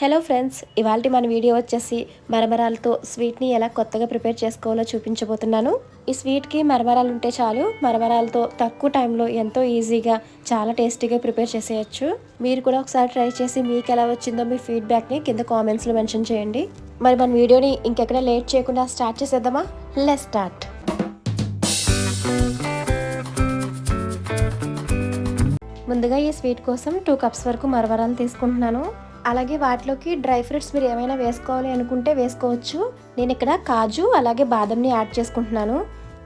Hello friends ఇవాళ మన video వచ్చేసి మరమరాలతో స్వీట్ని ఎలా కొత్తగా ప్రిపేర్ చేసుకోవాలో చూపించబోతున్నాను. ఈ స్వీట్కి మరమరాలు ఉంటే చాలు మరమరాలతో తక్కువ టైంలో ఎంతో ఈజీగా చాలా టేస్టీగా ప్రిపేర్ చేసేయచ్చు. మీరు కూడా ఒకసారి ట్రై చేసి మీకు ఎలా వచ్చిందో మీ ఫీడ్బ్యాక్ని కింద కామెంట్స్లో మెన్షన్ చేయండి. మరి మన వీడియోని ఇంకెక్కడ లేట్ చేయకుండా స్టార్ట్ చేసేద్దామా? లెస్ స్టార్ట్ ముందుగా ఈ స్వీట్ కోసం టూ కప్స్ వరకు మరమరాలు తీసుకుంటున్నాను. అలాగే వాటిలోకి డ్రై ఫ్రూట్స్ మీరు ఏమైనా వేసుకోవాలి అనుకుంటే వేసుకోవచ్చు. నేను ఇక్కడ కాజు అలాగే బాదంని యాడ్ చేసుకుంటున్నాను.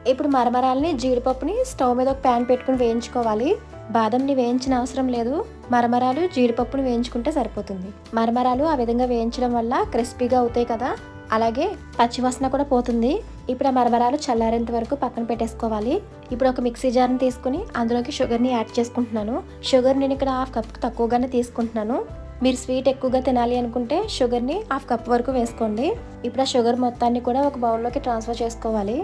ఇప్పుడు మరమరాలని జీడిపప్పుని స్టవ్ మీద ఒక ప్యాన్ పెట్టుకుని వేయించుకోవాలి. బాదంని వేయించిన అవసరం లేదు. మరమరాలు జీడిపప్పుని వేయించుకుంటే సరిపోతుంది. మరమరాలు ఆ విధంగా వేయించడం వల్ల క్రిస్పీగా అవుతాయి కదా. అలాగే పచ్చివాసన కూడా పోతుంది. ఇప్పుడు ఆ మరమరాలు చల్లారేంత వరకు పక్కన పెట్టేసుకోవాలి. ఇప్పుడు ఒక మిక్సీ జార్ని తీసుకుని అందులోకి షుగర్ని యాడ్ చేసుకుంటున్నాను. షుగర్ నేను ఇక్కడ హాఫ్ కప్ తక్కువగానే తీసుకుంటున్నాను. మీరు స్వీట్ ఎక్కువగా తినాలి అనుకుంటే షుగర్ని హాఫ్ కప్ వరకు వేసుకోండి. ఇప్పుడు ఆ షుగర్ మొత్తాన్ని కూడా ఒక బౌల్లోకి ట్రాన్స్ఫర్ చేసుకోవాలి.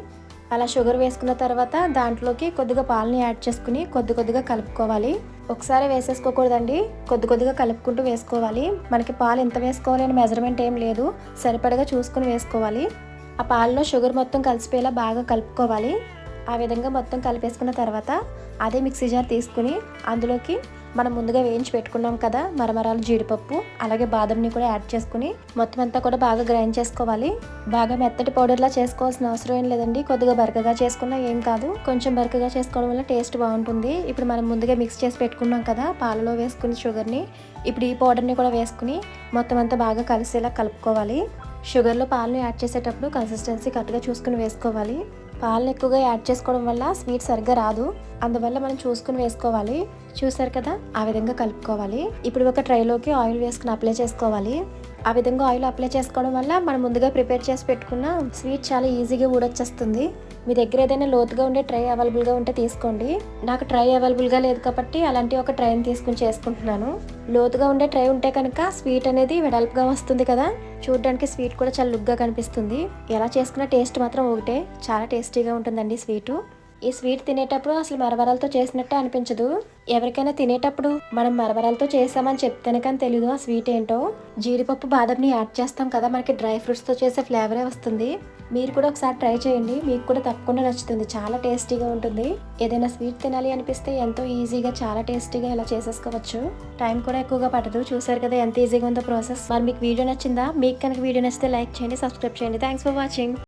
అలా షుగర్ వేసుకున్న తర్వాత దాంట్లోకి కొద్దిగా పాలని యాడ్ చేసుకుని కొద్ది కొద్దిగా కలుపుకోవాలి. ఒకసారి వేసేసుకోకూడదండి. కొద్ది కొద్దిగా కలుపుకుంటూ వేసుకోవాలి. మనకి పాలు ఎంత వేసుకోవాలి అని మెజర్మెంట్ ఏం లేదు. సరిపడగా చూసుకుని వేసుకోవాలి. ఆ పాలలో షుగర్ మొత్తం కలిసిపోయేలా బాగా కలుపుకోవాలి. ఆ విధంగా మొత్తం కలిపేసుకున్న తర్వాత అదే మిక్సీ జార్ తీసుకుని అందులోకి మనం ముందుగా వేయించి పెట్టుకున్నాం కదా మరమరాలు జీడిపప్పు అలాగే బాదంని కూడా యాడ్ చేసుకుని మొత్తం అంతా కూడా బాగా గ్రైండ్ చేసుకోవాలి. బాగా మెత్తటి పౌడర్లా చేసుకోవాల్సిన అవసరం ఏం లేదండి. కొద్దిగా బరకగా చేసుకున్నా ఏం కాదు. కొంచెం బరకగా చేసుకోవడం వల్ల టేస్ట్ బాగుంటుంది. ఇప్పుడు మనం ముందుగా మిక్స్ చేసి పెట్టుకున్నాం కదా పాలలో వేసుకుని షుగర్ని. ఇప్పుడు ఈ పౌడర్ని కూడా వేసుకుని మొత్తం అంతా బాగా కలిసేలా కలుపుకోవాలి. షుగర్లో పాలను యాడ్ చేసేటప్పుడు కన్సిస్టెన్సీ కరెక్ట్గా చూసుకుని వేసుకోవాలి. పాలను ఎక్కువగా యాడ్ చేసుకోవడం వల్ల స్వీట్ సరిగ్గా రాదు. అందువల్ల మనం చూసుకుని వేసుకోవాలి. చూసారు కదా? ఆ విధంగా కలుపుకోవాలి. ఇప్పుడు ఒక ట్రైలోకి ఆయిల్ వేసుకుని అప్లై చేసుకోవాలి. ఆ విధంగా ఆయిల్ అప్లై చేసుకోవడం వల్ల మనం ముందుగా ప్రిపేర్ చేసి పెట్టుకున్న స్వీట్ చాలా ఈజీగా ఊడొచ్చేస్తుంది. మీ దగ్గర ఏదైనా లోతుగా ఉండే ట్రై అవైలబుల్గా ఉంటే తీసుకోండి. నాకు ట్రై అవైలబుల్గా లేదు కాబట్టి అలాంటి ఒక ట్రైని తీసుకుని చేసుకుంటున్నాను. లోతుగా ఉండే ట్రై ఉంటే కనుక స్వీట్ అనేది వెడల్పుగా వస్తుంది కదా? చూడడానికి స్వీట్ కూడా చాలా లుక్గా కనిపిస్తుంది. ఎలా చేసుకున్న టేస్ట్ మాత్రం ఒకటే. చాలా టేస్టీగా ఉంటుందండి స్వీటు. ఈ స్వీట్ తినేటప్పుడు అసలు మరమరాలతో చేసినట్టే అనిపించదు. ఎవరికైనా తినేటప్పుడు మనం మరమరాలతో చేసామని చెప్తేనే కానీ తెలీదు ఆ స్వీట్ ఏంటో. జీడిపప్పు బాదంని యాడ్ చేస్తాం కదా మనకి డ్రై ఫ్రూట్స్తో చేసే ఫ్లేవరే వస్తుంది. మీరు కూడా ఒకసారి ట్రై చేయండి మీకు కూడా తప్పకుండా నచ్చుతుంది. చాలా టేస్టీగా ఉంటుంది. ఏదైనా స్వీట్ తినాలి అనిపిస్తే ఎంతో ఈజీగా చాలా టేస్టీగా ఇలా చేసేసుకోవచ్చు. టైం కూడా ఎక్కువగా పడదు చూసారు కదా ఎంత ఈజీగా ఉందో ప్రాసెస్. మరి మీకు వీడియో నచ్చిందా? మీకు కనుక వీడియో నచ్చితే లైక్ చేయండి సబ్స్క్రైబ్ చేయండి. Thanks for watching.